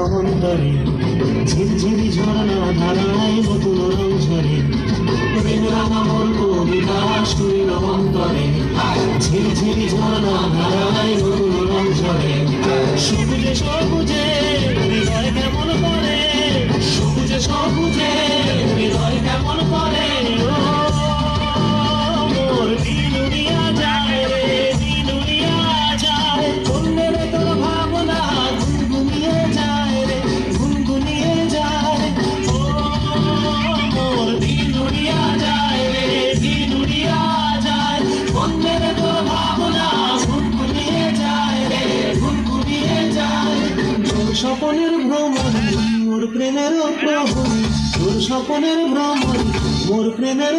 অন্তরে ঝিরঝিরি ঝর্ণা ধারায় নতুন রং ঝরে প্রেম রাঙা মোর কবিতা শুনিল অন্তরে ঝিরঝিরি ঝর্ণা ধারায় নতুন রং ঝরে সবুজে সবুজে স্বপনের ভ্রমণ মোর প্রেমের প্রভু তোর স্বপনের ভ্রমণ মোর প্রেমের